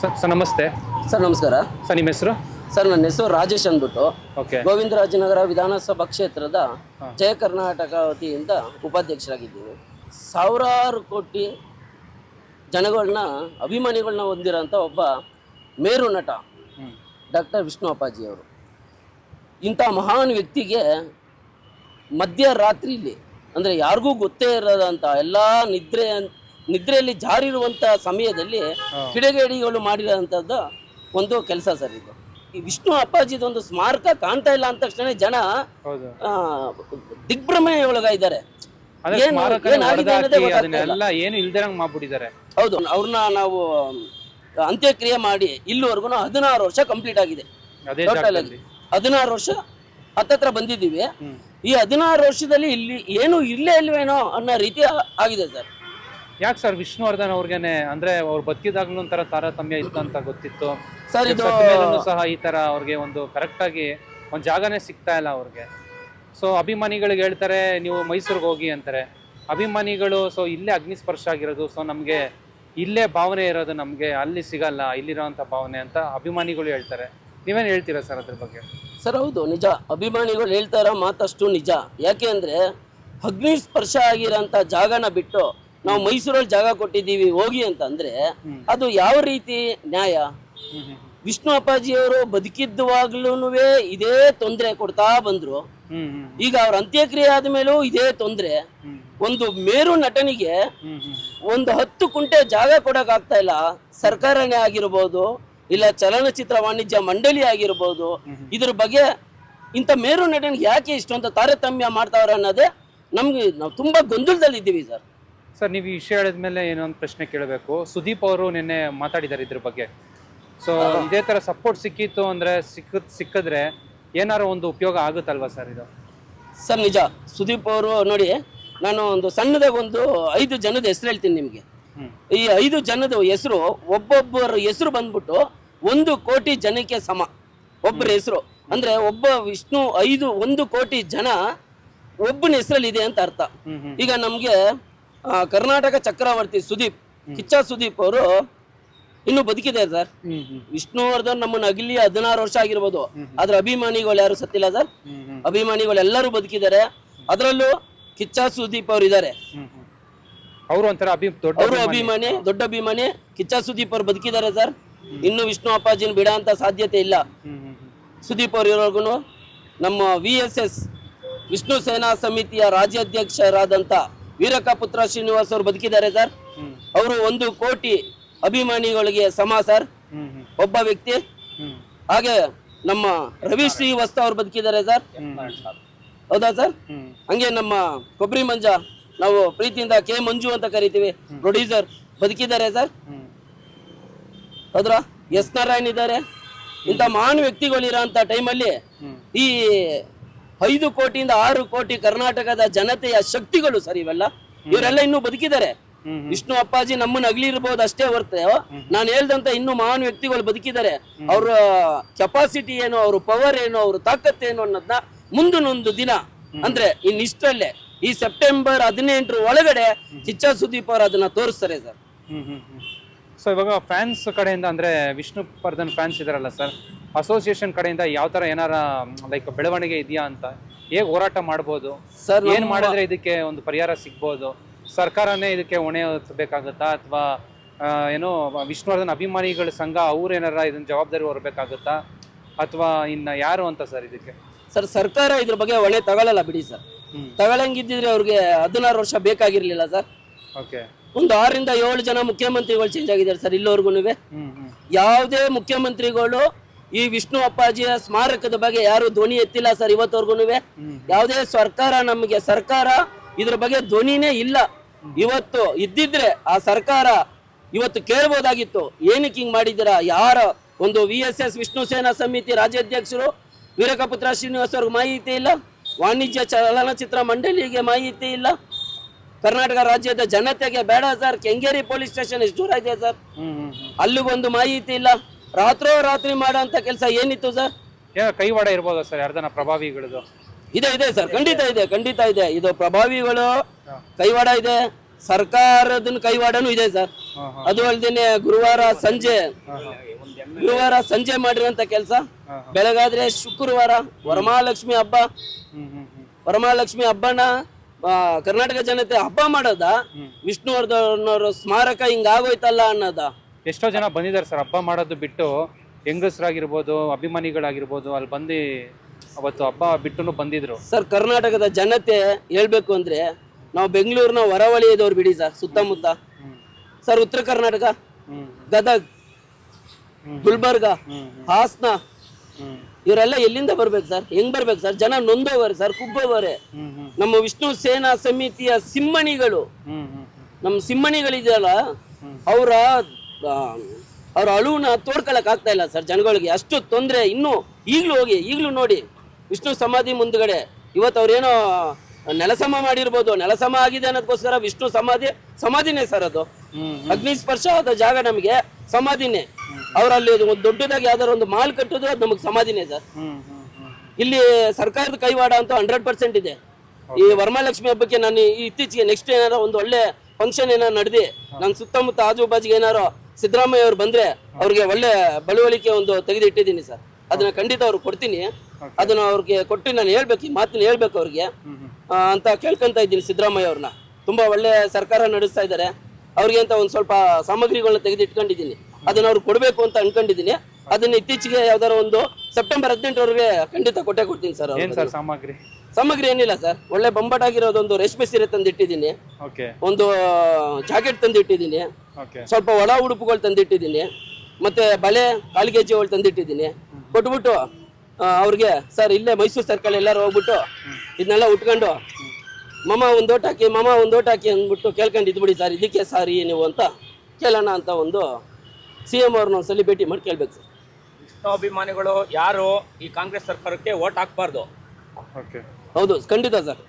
Sir sir ನಮಸ್ತೆ. Sir ನಮಸ್ಕಾರ. Sir ನಿಮ್ಮ ಹೆಸರು? ಸರ್ ನನ್ನ ಹೆಸರು ರಾಜೇಶ್ ಅಂದ್ಬಿಟ್ಟು. ಓಕೆ. ಗೋವಿಂದರಾಜನಗರ ವಿಧಾನಸಭಾ ಕ್ಷೇತ್ರದ ಜಯ ಕರ್ನಾಟಕ ವತಿಯಿಂದ ಉಪಾಧ್ಯಕ್ಷರಾಗಿದ್ದೀನಿ. ಸಾವಿರಾರು ಕೋಟಿ ಜನಗಳನ್ನ ಅಭಿಮಾನಿಗಳನ್ನ ಹೊಂದಿರೋಂಥ ಒಬ್ಬ ಮೇರು ನಟ ಡಾಕ್ಟರ್ ವಿಷ್ಣು ಅಪ್ಪಾಜಿ ಅವರು. ಇಂಥ ಮಹಾನ್ ವ್ಯಕ್ತಿಗೆ ಮಧ್ಯರಾತ್ರಿಲಿ ಅಂದರೆ ಯಾರಿಗೂ ಗೊತ್ತೇ ಇರೋದಂಥ ಎಲ್ಲ ನಿದ್ರೆ ನಿದ್ರೆಯಲ್ಲಿ ಜಾರಿರುವಂತಹ ಸಮಯದಲ್ಲಿ ಕಿಡಿಗೇಡಿಗಳು ಮಾಡಿರೋಂಥದ್ದು ಒಂದು ಕೆಲಸ ಸರ್ ಇದು. ಈ ವಿಷ್ಣು ಅಪ್ಪಾಜಿದೊಂದು ಸ್ಮಾರಕ ಕಾಣ್ತಾ ಇಲ್ಲ ಅಂದ ತಕ್ಷಣ ಜನ ಆ, ದಿಗ್ಭ್ರಮೆ ಒಳಗಾಯಿದ್ದಾರೆ ಅದೇ ಏನು- ಸ್ಮಾರಕನ ಏನಾಗಿದೆ ಅನ್ನೋದೇ ಹೊಡೆದಾಕಿ ಗೊತ್ತಾಗ್ತಾ ಇಲ್ಲ. ಅದನ್ನೆಲ್ಲ ಏನು ಇಲ್ದಿರಂಗ್ ಮಾಡ್ಬಿಟ್ಟಿದ್ದಾರೆ. ಹೌದು ಅವ್ರನ್ನ ನಾವು ಅಂತ್ಯಕ್ರಿಯೆ ಮಾಡಿ ಇಲ್ಲಿವರೆಗೂ ಹದಿನಾರು ವರ್ಷ ಕಂಪ್ಲೀಟ್ ಆಗಿದೆ. ಅದೇ ಟೋಟಲ್ ಜಾಗದಲ್ಲಿ. ಹದಿನಾರು ವರ್ಷ ಹತ್ತತ್ರ ಬಂದಿದ್ದೀವಿ. ಹ್ಮ್. ಈ ಹದಿನಾರು ವರ್ಷದಲ್ಲಿ ಇಲ್ಲಿ ಏನು ಇಲ್ಲೇ ಇಲ್ವೇನೋ ಅನ್ನೋ ರೀತಿ ಆ- ಆಗಿದೆ ಸರ್. ಯಾಕೆ ಸರ್ ವಿಷ್ಣುವರ್ಧನ್ ಅವ್ರಿಗೆ ಅಂದ್ರೆ ಅವ್ರು ಬದುಕಿದಾಗ್ಲೂ ಒಂಥರ ತಾರತಮ್ಯ ಇತ್ತು ಅಂತ ಗೊತ್ತಿತ್ತು. ಸರ್ ಇದು ಸಹ ಈ ತರ ಅವ್ರಿಗೆ ಒಂದು ಕರೆಕ್ಟ್ ಆಗಿ ಒಂದ್ ಜಾಗನೇ ಸಿಗ್ತಾ ಇಲ್ಲ ಅವ್ರಿಗೆ. ಸೊ ಅಭಿಮಾನಿಗಳಿಗೆ ಹೇಳ್ತಾರೆ ನೀವು ಮೈಸೂರಿಗೆ ಹೋಗಿ ಅಂತಾರೆ. ಅಭಿಮಾನಿಗಳು ಸೊ ಇಲ್ಲೇ ಅಗ್ನಿಸ್ಪರ್ಶ ಆಗಿರೋದು ಸೊ ನಮ್ಗೆ ಇಲ್ಲೇ ಭಾವನೆ ಇರೋದು ನಮ್ಗೆ ಅಲ್ಲಿ ಸಿಗಲ್ಲ ಇಲ್ಲಿರೋಂಥ ಭಾವನೆ ಅಂತ ಅಭಿಮಾನಿಗಳು ಹೇಳ್ತಾರೆ. ನೀವೇನು ಹೇಳ್ತೀರಾ ಸರ್ ಅದ್ರ ಬಗ್ಗೆ? ಸರ್ ಹೌದು ನಿಜ. ಅಭಿಮಾನಿಗಳು ಹೇಳ್ತಾರ ಮಾತಷ್ಟು ನಿಜ. ಯಾಕೆ ಅಂದ್ರೆ ಅಗ್ನಿ ಸ್ಪರ್ಶ ಆಗಿರೋಂಥ ಜಾಗನ ಬಿಟ್ಟು ನಾವು ಮೈಸೂರಲ್ಲಿ ಜಾಗ ಕೊಟ್ಟಿದ್ದೀವಿ ಹೋಗಿ ಅಂತ ಅಂದ್ರೆ ಅದು ಯಾವ ರೀತಿ ನ್ಯಾಯ? ವಿಷ್ಣು ಅಪ್ಪಾಜಿ ವಿಷ್ಣು ಅಪ್ಪಾಜಿಯವರು ಬದುಕಿದ್ದುವಾಗ್ಲೂ ಇದೇ ತೊಂದರೆ ಕೊಡ್ತಾ ಬಂದ್ರು. ಈಗ ಅವ್ರ ಅಂತ್ಯಕ್ರಿಯೆ ಆದ್ಮೇಲೂ ಇದೇ ತೊಂದರೆ. ಒಂದು ಮೇರು ನಟನಿಗೆ ಒಂದು ಹತ್ತು ಕುಂಟೆ ಜಾಗ ಕೊಡಕ್ ಆಗ್ತಾ ಇಲ್ಲ. ಸರ್ಕಾರನೇ ಆಗಿರ್ಬೋದು ಇಲ್ಲ ಚಲನಚಿತ್ರ ವಾಣಿಜ್ಯ ಮಂಡಳಿ ಆಗಿರ್ಬೋದು ಇದ್ರ ಬಗ್ಗೆ ಇಂಥ ಮೇರು ನಟನಿಗೆ ಯಾಕೆ ಇಷ್ಟೊಂದು ತಾರತಮ್ಯ ಮಾಡ್ತಾವ್ರೆ ಅನ್ನೋದೇ ನಮ್ಗೆ ನಾವು ತುಂಬಾ ಗೊಂದಲದಲ್ಲಿ ಇದ್ದೀವಿ ಸರ್. ಸರ್ ನೀವು ಈ ವಿಷಯ ಹೇಳಿದ್ಮೇಲೆ ಏನೊಂದು ಪ್ರಶ್ನೆ ಕೇಳಬೇಕು. ಸುದೀಪ್ ಅವರು ನಿನ್ನೆ ಮಾತಾಡಿದ್ದಾರೆ ಇದ್ರ ಬಗ್ಗೆ. ಸೊ ಇದೇ ತರ ಸಪೋರ್ಟ್ ಸಿಕ್ಕಿತ್ತು ಅಂದ್ರೆ ಸಿಕ್ಕ ಸಿಕ್ಕಿದ್ರೆ ಏನಾರು ಒಂದು ಉಪಯೋಗ ಆಗುತ್ತಲ್ವಾ ಸರ್ ಇದು? ಸರ್ ನಿಜ. ಸುದೀಪ್ ಅವರು ನೋಡಿ ನಾನು ಒಂದು ಸಣ್ಣದಾಗ ಒಂದು ಐದು ಜನದ ಹೆಸರು ಹೇಳ್ತೀನಿ ನಿಮಗೆ. ಈ ಐದು ಜನದ ಹೆಸರು ಒಬ್ಬೊಬ್ಬರ ಹೆಸರು ಬಂದ್ಬಿಟ್ಟು ಒಂದು ಕೋಟಿ ಜನಕ್ಕೆ ಸಮ. ಒಬ್ಬರ ಹೆಸರು. ಅಂದ್ರೆ ಒಬ್ಬ ವಿಷ್ಣು ಐದು ಒಂದು ಕೋಟಿ ಜನ ಒಬ್ಬನ ಹೆಸರಲ್ಲಿ ಇದೆ ಅಂತ ಅರ್ಥ. ಈಗ ನಮಗೆ ಕರ್ನಾಟಕ ಚಕ್ರವರ್ತಿ ಸುದೀಪ್ ಕಿಚ್ಚ ಸುದೀಪ್ ಅವರು ಇನ್ನು ಬದುಕಿದ್ದಾರೆ ಸರ್. ವಿಷ್ಣುವರ್ಧನ್ ನಮ್ಮನ್ನ ಅಗಲಿ ಹದಿನಾರು ವರ್ಷ ಆಗಿರ್ಬೋದು. ಆದ್ರೆ ಅಭಿಮಾನಿಗಳು ಯಾರು ಸತ್ತಿಲ್ಲ ಸರ್. ಅಭಿಮಾನಿಗಳು ಎಲ್ಲರೂ ಬದುಕಿದ್ದಾರೆ. ಅದರಲ್ಲೂ ಕಿಚ್ಚ ಸುದೀಪ್ ಅವರು ಇದ್ದಾರೆ. ಅವರು ಒಂಥರ ಅವರು ಅಭಿಮಾನಿ. ದೊಡ್ಡ ಅಭಿಮಾನಿ. ಕಿಚ್ಚ ಸುದೀಪ್ ಅವರು ಬದುಕಿದ್ದಾರೆ ಸರ್. ಇನ್ನು ವಿಷ್ಣು ಅಪ್ಪಾಜಿನ ಬಿಡಂತ ಸಾಧ್ಯತೆ ಇಲ್ಲ. ಸುದೀಪ್ ಅವರು ಇರೋರ್ಗು ನಮ್ಮ ವಿ ಎಸ್ ಎಸ್ ವಿಷ್ಣು ಸೇನಾ ಸಮಿತಿಯ ರಾಜ್ಯಾಧ್ಯಕ್ಷರಾದಂಥ ವೀರಕಪುತ್ರ ಶ್ರೀನಿವಾಸ್ ಅವರು ಬದುಕಿದ್ದಾರೆ ಸರ್. ಅವರು ಒಂದು ಕೋಟಿ ಅಭಿಮಾನಿಗಳಿಗೆ ಸಮ ಸರ್. ಒಬ್ಬ ವ್ಯಕ್ತಿ. ಹಾಗೆ ನಮ್ಮ ರವಿ ಶ್ರೀವಸ್ತ ಅವ್ರು ಬದುಕಿದ್ದಾರೆ ಸರ್. ಹೌದಾ ಸರ್? ಹಂಗೆ ನಮ್ಮ ಕೊಬ್ಬರಿ ಮಂಜ ನಾವು ಪ್ರೀತಿಯಿಂದ ಕೆ ಮಂಜು ಅಂತ ಕರಿತೀವಿ. ಪ್ರೊಡ್ಯೂಸರ್ ಬದುಕಿದ್ದಾರೆ ಸರ್. ಹೌದ್ರ? ಎಸ್ ನಾರಾಯಣ್ ಇದ್ದಾರೆ. ಇಂಥ ಮಹಾನ್ ವ್ಯಕ್ತಿಗಳಿರೋಂಥ ಟೈಮಲ್ಲಿ ಹ್ಮ್. ಈ ಐದು ಕೋಟಿಯಿಂದ ಆರು ಕೋಟಿ ಕರ್ನಾಟಕದ ಜನತೆಯ ಶಕ್ತಿಗಳು ಸರ್ ಇವೆಲ್ಲ. ಇವರೆಲ್ಲ ಇನ್ನೂ ಬದುಕಿದ್ದಾರೆ. ವಿಷ್ಣು ಅಪ್ಪಾಜಿ ನಮ್ಮನ್ನ ಅಗಲಿರ್ಬೋದು ಅಷ್ಟೇ ಹೊರತು. ನಾನು ಹೇಳ್ದಂತ ಇನ್ನು ಮಹಾನ್ ವ್ಯಕ್ತಿಗಳು ಬದುಕಿದ್ದಾರೆ. ಅವರ ಕೆಪಾಸಿಟಿ ಏನು ಅವ್ರ ಪವರ್ ಏನು ಅವ್ರ ತಾಕತ್ ಏನು ಅನ್ನೋದನ್ನ ಮುಂದಿನೊಂದು ದಿನ. ಅಂದ್ರೆ ಇನ್ನಿಷ್ಟರಲ್ಲೇ ಈ ಸೆಪ್ಟೆಂಬರ್ ಹದಿನೆಂಟರ ಒಳಗಡೆ ಕಿಚ್ಚ ಸುದೀಪ್ ಅವರು ಅದನ್ನ ತೋರಿಸ್ತಾರೆ ಸರ್. ಸೊ ಇವಾಗ ಫ್ಯಾನ್ಸ್ ಕಡೆಯಿಂದ ಅಂದ್ರೆ ವಿಷ್ಣು ವರ್ಧನ್ ಫ್ಯಾನ್ಸ್ ಇದಾರಲ್ಲ ಸರ್ ಅಸೋಸಿಯೇಷನ್ ಕಡೆಯಿಂದ ಯಾವ ತರ ಏನಾರ ಲೈಕ್ ಬೆಳವಣಿಗೆ ಇದೆಯಾ ಅಂತ ಹೇಗೆ ಹೋರಾಟ ಮಾಡ್ಬೋದು? ಸರ್ ಏನ್ ಮಾಡಿದ್ರೆ ಇದಕ್ಕೆ ಒಂದು ಪರಿಹಾರ ಸಿಗ್ಬೋದು? ಸರ್ಕಾರನೇ ಇದಕ್ಕೆ ಹೊಣೆ ಹೊತ್ತಬೇಕಾಗುತ್ತಾ ಅಥವಾ ಏನೋ ವಿಷ್ಣುವರ್ಧನ್ ಅಭಿಮಾನಿಗಳ ಸಂಘ ಅವ್ರ ಏನಾರ ಇದನ್ನ ಜವಾಬ್ದಾರಿ ಹೊರಬೇಕಾಗುತ್ತಾ? ಅಥವಾ ಇನ್ನ ಯಾರು ಅಂತ ಸರ್ ಇದಕ್ಕೆ? ಸರ್ ಸರ್ಕಾರ ಇದ್ರ ಬಗ್ಗೆ ಒಳ್ಳೆ ತಗೊಳ್ಳಲ್ಲ ಬಿಡಿ ಸರ್ ತಗೊಳಂಗಿದ್ದಿದ್ರೆ ಅವ್ರಿಗೆ ಹದಿನಾರು ವರ್ಷ ಬೇಕಾಗಿರ್ಲಿಲ್ಲ ಸರ್ ಓಕೆ ಒಂದು ಆರರಿಂದ ಏಳು ಜನ ಮುಖ್ಯಮಂತ್ರಿಗಳು ಚೇಂಜ್ ಆಗಿದ್ದಾರೆ ಸರ್ ಇಲ್ಲಿವರೆಗೂ ಯಾವುದೇ ಮುಖ್ಯಮಂತ್ರಿಗಳು ಈ ವಿಷ್ಣು ಅಪ್ಪಾಜಿಯ ಸ್ಮಾರಕದ ಬಗ್ಗೆ ಯಾರು ಧ್ವನಿ ಎತ್ತಿಲ್ಲ ಸರ್ ಇವತ್ತವರೆಗೂ. ಯಾವುದೇ ಸರ್ಕಾರ ನಮಗೆ ಸರ್ಕಾರ ಇದ್ರ ಬಗ್ಗೆ ಧ್ವನಿನೇ ಇಲ್ಲ. ಇವತ್ತು ಇದ್ದಿದ್ರೆ ಆ ಸರ್ಕಾರ ಇವತ್ತು ಕೇಳ್ಬೋದಾಗಿತ್ತು. ಏನಕ್ಕೆ ಹಿಂಗ್ ಮಾಡಿದ್ದೀರಾ? ಯಾರ ಒಂದು ವಿ ಎಸ್ ಎಸ್ ವಿಷ್ಣು ಸೇನಾ ಸಮಿತಿ ರಾಜ್ಯಾಧ್ಯಕ್ಷರು ವೀರಕಪುತ್ರ ಶ್ರೀನಿವಾಸ್ ಅವ್ರಿಗೆ ಮಾಹಿತಿ ಇಲ್ಲ. ವಾಣಿಜ್ಯ ಚಲನಚಿತ್ರ ಮಂಡಳಿಗೆ ಮಾಹಿತಿ ಇಲ್ಲ. ಕರ್ನಾಟಕ ರಾಜ್ಯದ ಜನತೆಗೆ ಬೇಡ ಸರ್. ಕೆಂಗೇರಿ ಪೊಲೀಸ್ ಸ್ಟೇಷನ್ ಎಷ್ಟು ದೂರ ಇದೆ ಸರ್. ಅಲ್ಲಿಗೊಂದು ಮಾಹಿತಿ ಇಲ್ಲ. ರಾತ್ರೋ ರಾತ್ರಿ ಮಾಡೋಂಥ ಕೆಲಸ ಏನಿತ್ತು ಸರ್? ಕೈವಾಡ ಇರ್ಬೋದು ಸರ್ ಯಾರ್ದನ ಪ್ರಭಾವಿಗಳದು? ಇದೆ ಇದೆ ಸರ್ ಖಂಡಿತ ಇದೆ ಖಂಡಿತ ಇದೆ. ಇದು ಪ್ರಭಾವಿಗಳು ಕೈವಾಡ ಇದೆ ಸರ್ಕಾರದ ಕೈವಾಡನು ಇದೆ ಸರ್. ಅದು ಅಲ್ದೇನೆ ಗುರುವಾರ ಸಂಜೆ. ಗುರುವಾರ ಸಂಜೆ ಮಾಡಿರೋಂಥ ಕೆಲಸ. ಬೆಳಗಾದ್ರೆ ಶುಕ್ರವಾರ ವರಮಹಾಲಕ್ಷ್ಮಿ ಹಬ್ಬ. ವರಮಹಾಲಕ್ಷ್ಮಿ ಹಬ್ಬನ ಕರ್ನಾಟಕ ಜನತೆ ಹಬ್ಬ ಮಾಡೋದ? ವಿಷ್ಣುವರ್ಧನ್ ವಿಷ್ಣುವರ್ಧನ್ ಸ್ಮಾರಕ ಹಿಂಗಾಗೋಯ್ತಲ್ಲ ಅನ್ನೋದ? ಎಷ್ಟೋ ಜನ ಬಂದಿದ್ದಾರೆ ಸರ್. ಹಬ್ಬ ಮಾಡೋದು ಬಿಟ್ಟು ಹೆಂಗಸರಾಗಿರ್ಬೋದು ಅಭಿಮಾನಿಗಳಾಗಿರ್ಬೋದು ಅಲ್ಲಿ ಬಂದು ಅವತ್ತು ಹಬ್ಬ ಬಿಟ್ಟು ಬಂದಿದ್ರು. ಸರ್ ಕರ್ನಾಟಕದ ಜನತೆ ಹೇಳ್ಬೇಕು ಅಂದ್ರೆ ನಾವು ಬೆಂಗಳೂರಿನ ಹೊರವಲಯದವ್ರು ಬಿಡಿ ಸರ್ ಸುತ್ತಮುತ್ತ. ಸರ್ ಉತ್ತರ ಕರ್ನಾಟಕ ಗದಗ್. ಗುಲ್ಬರ್ಗ ಹಾಸನ. ಇವರೆಲ್ಲ ಎಲ್ಲಿಂದ ಬರ್ಬೇಕು ಸರ್? ಹೆಂಗ್ ಬರ್ಬೇಕು ಸರ್? ಜನ ನೊಂದೋವರೆ ಸರ್ ಹ್ಮ್ ನಮ್ಮ ವಿಷ್ಣು ಸೇನಾ ಸಮಿತಿಯ ಸಿಂಹಣಿಗಳು. ನಮ್ಮ ಸಿಂಹಣಿಗಳಿದೆಯಲ್ಲ ಅವರ ಅವ್ರ ಅಳುವನ್ನ ತೋಡ್ಕೊಳಕ್ ಆಗ್ತಾ ಇಲ್ಲ ಸರ್ ಜನಗಳಿಗೆ. ಅಷ್ಟು ತೊಂದರೆ ಇನ್ನೂ ಈಗಲೂ ಹೋಗಿ ಈಗಲೂ ನೋಡಿ ವಿಷ್ಣು ಸಮಾಧಿ ಮುಂದ್ಗಡೆ. ಇವತ್ತು ಅವ್ರೇನೋ ನೆಲಸಮ ಮಾಡಿರ್ಬೋದು ನೆಲಸಮ ಆಗಿದೆ ಅನ್ನೋದಕ್ಕೋಸ್ಕರ ವಿಷ್ಣು ಸಮಾಧಿ ಸಮಾಧಿನೇ ಸರ್ ಅದು. ಹ್ಮ್ ಅಗ್ನಿ ಸ್ಪರ್ಶ ಆದ ಜಾಗ ನಮಗೆ ಸಮಾಧಿನೇ. ಅವರಲ್ಲಿ ಒಂದು ದೊಡ್ಡದಾಗಿ ಯಾವ್ದಾರ ಒಂದು ಮಾಲ್ ಕಟ್ಟಿದ್ರು ಅದು ನಮಗೆ ಸಮಾಧಿನೇ ಸರ್. ಇಲ್ಲಿ ಸರ್ಕಾರದ ಕೈವಾಡ ಅಂತ ಹಂಡ್ರೆಡ್ ಪರ್ಸೆಂಟ್ ಇದೆ. ಈ ವರಮಹಾಲಕ್ಷ್ಮಿ ಹಬ್ಬಕ್ಕೆ ನಾನು ಇತ್ತೀಚೆಗೆ ನೆಕ್ಸ್ಟ್ ಏನಾರ ಒಂದು ಒಳ್ಳೆ ಫಂಕ್ಷನ್ ಏನಾರ ನಡೆದಿ ನನ್ನ ಸುತ್ತಮುತ್ತ ಆಜು ಬಾಜಿಗೆ ಏನಾರು ಸಿದ್ದರಾಮಯ್ಯ ಅವರು ಬಂದ್ರೆ ಅವ್ರಿಗೆ ಒಳ್ಳೆ ಬಳುವಳಿಕೆ ಒಂದು ತೆಗೆದಿಟ್ಟಿದ್ದೀನಿ ಸರ್. ಅದನ್ನ ಖಂಡಿತ ಅವ್ರು ಕೊಡ್ತೀನಿ. ಅದನ್ನ ಅವ್ರಿಗೆ ಕೊಟ್ಟು ನಾನು ಹೇಳ್ಬೇಕು ಈ ಮಾತನ್ನ ಹೇಳ್ಬೇಕು ಅವ್ರಿಗೆ. ಅಂತ ಕೇಳ್ಕೊಂತ ಇದ್ದೀನಿ ಸಿದ್ದರಾಮಯ್ಯ ಅವ್ರನ್ನ. ತುಂಬಾ ಒಳ್ಳೆ ಸರ್ಕಾರ ನಡೆಸ್ತಾ ಇದ್ದಾರೆ ಅವ್ರಿಗೆ ಅಂತ ಒಂದು ಸ್ವಲ್ಪ ಸಾಮಗ್ರಿಗಳನ್ನ ತೆಗೆದಿಟ್ಕೊಂಡಿದ್ದೀನಿ. ಅದನ್ನ ಅವ್ರು ಕೊಡಬೇಕು ಅಂತ ಅನ್ಕೊಂಡಿದ್ದೀನಿ. ಅದನ್ನ ಇತ್ತೀಚೆಗೆ ಯಾವ್ದಾರ ಒಂದು ಸೆಪ್ಟೆಂಬರ್ ಹದಿನೆಂಟರವರೆಗೆ ಖಂಡಿತ ಕೊಟ್ಟೆ ಕೊಡ್ತೀನಿ ಸರ್ ಏನ್ ಸರ್ ಸಾಮಗ್ರಿ? ಸಾಮಗ್ರಿ ಏನಿಲ್ಲ ಸರ್. ಒಳ್ಳೆ ಬೊಂಬಾಟಾಗಿರೋದೊಂದು ರೇಷ್ಮೆ ಸೀರೆ ತಂದಿಟ್ಟಿದ್ದೀನಿ. ಓಕೆ. ಒಂದು ಜಾಕೆಟ್ ತಂದಿಟ್ಟಿದ್ದೀನಿ. ಓಕೆ. ಸ್ವಲ್ಪ ಒಳ ಉಡುಪುಗಳು ತಂದಿಟ್ಟಿದ್ದೀನಿ. ಮತ್ತೆ ಬಳೆ ಕಾಲಿಗೆಜ್ಜೆಗಳು ತಂದಿಟ್ಟಿದ್ದೀನಿ. ಕೊಟ್ಬಿಟ್ಟು ಅವ್ರಿಗೆ ಸರ್ ಇಲ್ಲೇ ಮೈಸೂರು ಸರ್ಕಲ್ ಎಲ್ಲರೂ ಹೋಗ್ಬಿಟ್ಟು ಇದನ್ನೆಲ್ಲ ಉಟ್ಕೊಂಡು ಮಮ್ಮ ಒಂದು ಓಟ್ ಹಾಕಿ ಮಮ್ಮ ಒಂದು ಓಟ್ ಹಾಕಿ ಅಂದ್ಬಿಟ್ಟು ಕೇಳ್ಕೊಂಡು ಇದ್ಬಿಡಿ ಸರ್ ಇದಕ್ಕೆ ಸಾರಿ ನೀವು ಅಂತ ಕೇಳೋಣ ಅಂತ ಒಂದು ಸಿ ಎಂ ಅವ್ರನ್ನ ಒಂದ್ಸಲಿ ಭೇಟಿ ಮಾಡಿ ಕೇಳ್ಬೇಕು ಸರ್. ಅಭಿಮಾನಿಗಳು ಯಾರು ಈ ಕಾಂಗ್ರೆಸ್ ಸರ್ಕಾರಕ್ಕೆ ಓಟ್ ಹಾಕ್ಬಾರ್ದು? ಓಕೆ ಹೌದು ಖಂಡಿತ ಸರ್.